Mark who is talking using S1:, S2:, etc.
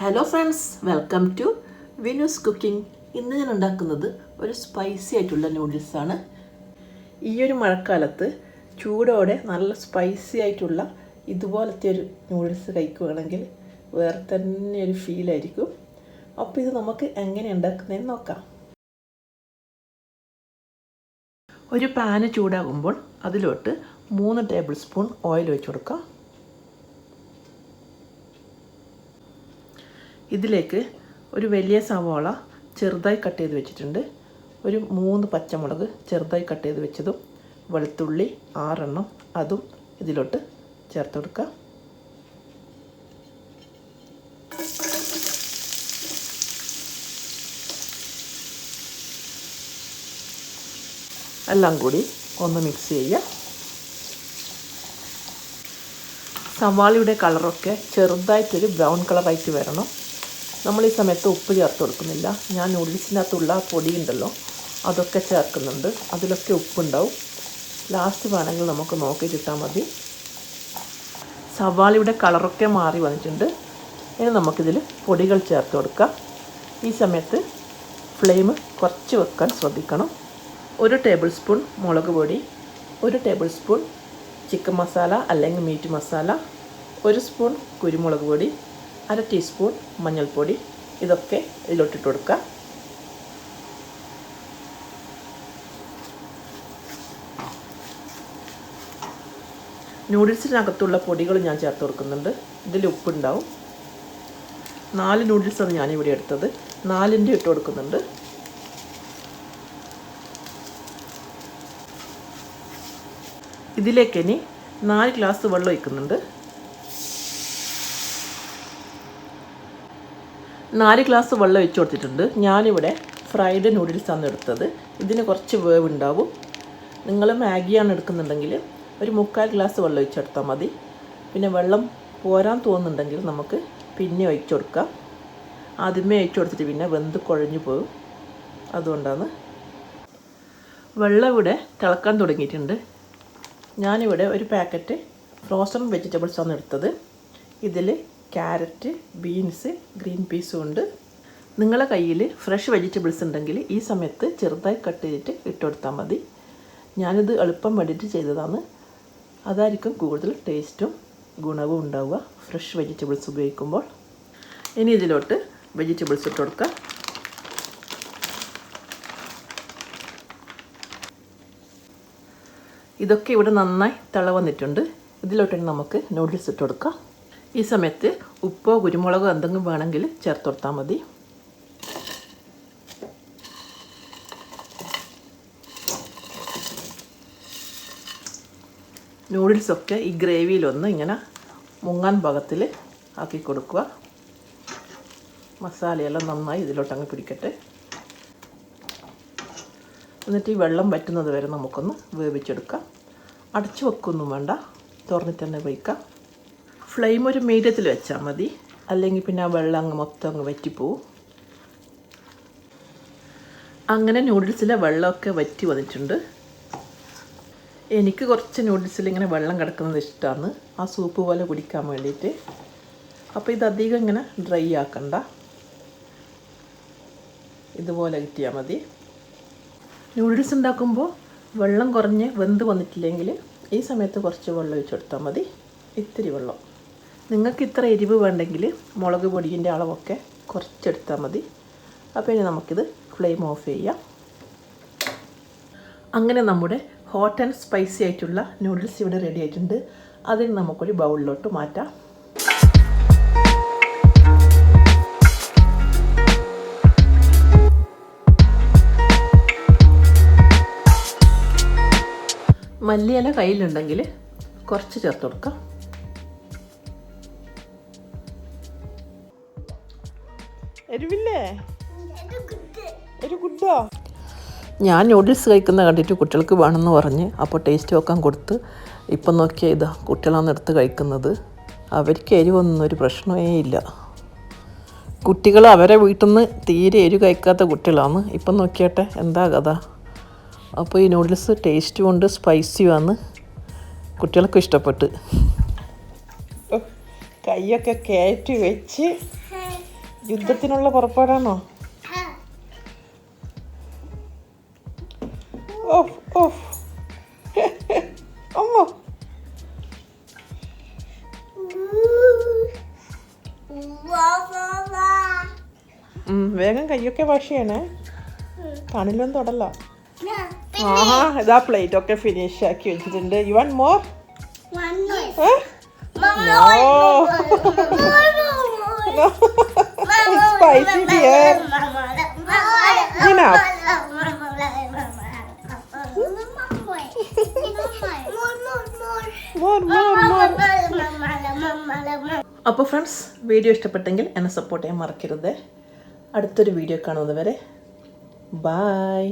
S1: Hello friends welcome to Vinu's cooking ഇന്ന് ഞാൻ ഉണ്ടാക്കുന്നത് ഒരു സ്പൈസി ആയിട്ടുള്ള നൂഡിൽസാണ് ഈ ഒരു മഴക്കാലത്ത് ചൂടോടെ നല്ല സ്പൈസി ആയിട്ടുള്ള ഇതുപോലത്തെ ഒരു നൂഡിൽസ് കഴിക്കുകയാണെങ്കിൽ വേറെ തന്നെ ഒരു ഫീലായിരിക്കും അപ്പോൾ ഇത് നമുക്ക് എങ്ങനെ ഉണ്ടാക്കുന്നതെന്ന് നോക്കാം. ഒരു പാന് ചൂടാകുമ്പോൾ അതിലോട്ട് മൂന്ന് ടേബിൾ സ്പൂൺ ഓയിൽ വെച്ച് കൊടുക്കാം. ഇതിലേക്ക് ഒരു വലിയ സവാള ചെറുതായി കട്ട് ചെയ്ത് വെച്ചിട്ടുണ്ട്. ഒരു മൂന്ന് പച്ചമുളക് ചെറുതായി കട്ട് ചെയ്ത് വെച്ചതും വെളുത്തുള്ളി ആറെണ്ണം അതും ഇതിലോട്ട് ചേർത്ത് കൊടുക്കുക എല്ലാം കൂടി ഒന്ന് മിക്സ് ചെയ്യുക. സവാളയുടെ കളറൊക്കെ ചെറുതായിട്ടൊരു ബ്രൗൺ കളറായിട്ട് വരണം. നമ്മൾ ഈ സമയത്ത് ഉപ്പ് ചേർത്ത് കൊടുക്കുന്നില്ല. ഞാൻ നൂഡിൽസിനകത്തുള്ള പൊടി ഉണ്ടല്ലോ അതൊക്കെ ചേർക്കുന്നുണ്ട്. അതിലൊക്കെ ഉപ്പുണ്ടാവും. ലാസ്റ്റ് വേണമെങ്കിൽ നമുക്ക് നോക്കി കിട്ടാൽ മതി. സവാളയുടെ കളറൊക്കെ മാറി വന്നിട്ടുണ്ട്. ഇനി നമുക്കിതിൽ പൊടികൾ ചേർത്ത് കൊടുക്കാം. ഈ സമയത്ത് ഫ്ലെയിം കുറച്ച് വെക്കാൻ ശ്രദ്ധിക്കണം. ഒരു ടേബിൾ സ്പൂൺ മുളക് പൊടി ഒരു ടേബിൾ സ്പൂൺ ചിക്കൻ മസാല അല്ലെങ്കിൽ മീറ്റ് മസാല ഒരു സ്പൂൺ കുരുമുളക് പൊടി അര ടീസ്പൂൺ മഞ്ഞൾപ്പൊടി. ഇതൊക്കെ ഇതിലോട്ടിട്ട് കൊടുക്കുക. നൂഡിൽസിനകത്തുള്ള പൊടികൾ ഞാൻ ചേർത്ത് കൊടുക്കുന്നുണ്ട്. ഇതിൽ ഉപ്പുണ്ടാവും. നാല് നൂഡിൽസാണ് ഞാനിവിടെ എടുത്തത്. നാലിന്റെ ഇട്ട് കൊടുക്കുന്നുണ്ട്. ഇതിലേക്ക് ഇനി നാല് ഗ്ലാസ് വെള്ളം ഒഴിക്കുന്നുണ്ട്. നാല് ഗ്ലാസ് വെള്ളം ഒഴിച്ചു കൊടുത്തിട്ടുണ്ട്. ഞാനിവിടെ ഫ്രൈഡ് നൂഡിൽസാണ് എടുത്തത്. ഇതിന് കുറച്ച് വേവ് ഉണ്ടാവും നിങ്ങൾ മാഗിയാണ് എടുക്കുന്നുണ്ടെങ്കിൽ ഒരു മുക്കാൽ ഗ്ലാസ് വെള്ളം ഒഴിച്ചെടുത്താൽ മതി. പിന്നെ വെള്ളം പോരാൻ തോന്നുന്നുണ്ടെങ്കിൽ നമുക്ക് പിന്നെ ഒഴിച്ചു കൊടുക്കാം. ആദ്യമേ ഒഴിച്ചു കൊടുത്തിട്ട് പിന്നെ വെന്ത് കുഴഞ്ഞു പോകും അതുകൊണ്ടാണ് വെള്ളം ഇവിടെ തിളക്കാൻ തുടങ്ങിയിട്ടുണ്ട്. ഞാനിവിടെ ഒരു പാക്കറ്റ് ഫ്രോസൺ വെജിറ്റബിൾസാണ് എടുത്തത്. ഇതിൽ ക്യാരറ്റ് ബീൻസ് ഗ്രീൻ പീസും ഉണ്ട്. നിങ്ങളെ കയ്യിൽ ഫ്രഷ് വെജിറ്റബിൾസ് ഉണ്ടെങ്കിൽ ഈ സമയത്ത് ചെറുതായി കട്ട് ചെയ്തിട്ട് ഇട്ട് കൊടുത്താൽ മതി. ഞാനിത് എളുപ്പം വേണ്ടിയിട്ട് ചെയ്തതാണ്. അതായിരിക്കും കൂടുതൽ ടേസ്റ്റും ഗുണവും ഉണ്ടാവുക. ഫ്രഷ് വെജിറ്റബിൾസ് ഉപയോഗിക്കുമ്പോൾ. ഇനി ഇതിലോട്ട് വെജിറ്റബിൾസ് ഇട്ട് കൊടുക്കാം ഇതൊക്കെ ഇവിടെ നന്നായി തിള വന്നിട്ടുണ്ട്. ഇതിലോട്ട് നമുക്ക് നൂഡിൽസ് ഇട്ട് കൊടുക്കാം. ഈ സമയത്ത് ഉപ്പോ കുരുമുളകോ എന്തെങ്കിലും വേണമെങ്കിൽ ചേർത്ത് കൊടുത്താൽ മതി. നൂഡിൽസൊക്കെ ഈ ഗ്രേവിയിലൊന്ന് ഇങ്ങനെ മുങ്ങാൻ ഭാഗത്തിൽ ആക്കി കൊടുക്കുക. മസാലയെല്ലാം നന്നായി ഇതിലോട്ടങ്ങ് പിടിക്കട്ടെ. എന്നിട്ട് ഈ വെള്ളം വറ്റുന്നത് വരെ നമുക്കൊന്ന് വേവിച്ചെടുക്കാം. അടച്ചു വെക്കൊന്നും വേണ്ട. തുറന്നിട്ട് തന്നെ വയ്ക്കാം. ഫ്ലെയിം ഒരു മീഡിയത്തിൽ വെച്ചാൽ മതി. അല്ലെങ്കിൽ പിന്നെ ആ വെള്ളം അങ്ങ് മൊത്തം അങ്ങ് വറ്റിപ്പോവും. അങ്ങനെ നൂഡിൽസിലെ വെള്ളമൊക്കെ വറ്റി വന്നിട്ടുണ്ട്. എനിക്ക് കുറച്ച് നൂഡിൽസിൽ ഇങ്ങനെ വെള്ളം കിടക്കുന്നത് ഇഷ്ടമാണ് ആ സൂപ്പ് പോലെ കുടിക്കാൻ വേണ്ടിയിട്ട്. അപ്പോൾ ഇത് അധികം ഇങ്ങനെ ഡ്രൈ ആക്കണ്ട. ഇതുപോലെ കിട്ടിയാൽ മതി. നൂഡിൽസ് ഉണ്ടാക്കുമ്പോൾ വെള്ളം കുറഞ്ഞ് വെന്ത് വന്നിട്ടില്ലെങ്കിൽ ഈ സമയത്ത് കുറച്ച് വെള്ളം ഒഴിച്ചെടുത്താൽ മതി. ഇത്തിരി വെള്ളം. നിങ്ങൾക്ക് ഇത്ര എരിവ് വേണ്ടെങ്കിൽ മുളക് പൊടിയിന്റെ അളവൊക്കെ കുറച്ചെടുത്താൽ മതി. അപ്പോൾ ഇനി നമുക്കിത് ഫ്ലെയിം ഓഫ് ചെയ്യാം. അങ്ങനെ നമ്മുടെ ഹോട്ട് ആൻഡ് സ്പൈസി ആയിട്ടുള്ള നൂഡിൽസ് ഇവിടെ റെഡി ആയിട്ടുണ്ട്. അതിന് നമുക്കൊരു ബൗളിലോട്ട് മാറ്റാം. മല്ലിയില കയ്യിലുണ്ടെങ്കിൽ കുറച്ച് ചേർത്ത് കൊടുക്കാം. എരിവില്ലേ? ഒരു ഗുഡോ? ഞാൻ നൂഡിൽസ് കഴിക്കുന്ന കണ്ടിട്ട് കുട്ടികൾക്ക് വേണമെന്ന് പറഞ്ഞ് അപ്പോൾ ടേസ്റ്റ് വെക്കാൻ കൊടുത്ത് ഇപ്പം നോക്കിയാൽ ഇതാ കുട്ടികളാണ് എടുത്ത് കഴിക്കുന്നത്. അവർക്ക് എരിവൊന്നും ഒരു പ്രശ്നമേ ഇല്ല. കുട്ടികൾ അവരെ വീട്ടിൽ നിന്ന് തീരെ എരിവ് കഴിക്കാത്ത കുട്ടികളാണ്. ഇപ്പം നോക്കിയാട്ടെ എന്താ കഥ. അപ്പോൾ ഈ നൂഡിൽസ് ടേസ്റ്റ് കൊണ്ട് സ്പൈസിയുമാണ് കുട്ടികൾക്ക് ഇഷ്ടപ്പെട്ട്. കൈയൊക്കെ കയറ്റി വെച്ച് യുദ്ധത്തിനുള്ള പുറപ്പാടാണോ? ഓഫ് ഓഫ് അമ്മ. വേഗം കയ്യൊക്കെ വാഷ് ചെയ്യണേ. കണിലൊന്നും തൊടല്ല. ആഹാ ഇതാ പ്ലേറ്റ് ഒക്കെ ഫിനിഷ് ആക്കി വെച്ചിട്ടുണ്ട്. You want more spicy dear. Enough. More more അപ്പോൾ ഫ്രണ്ട്സ് വീഡിയോ ഇഷ്ടപ്പെട്ടെങ്കിൽ എന്നെ സപ്പോർട്ട് ചെയ്യാൻ മറക്കരുത് അടുത്തൊരു വീഡിയോ കാണുന്നത് വരെ ബായ്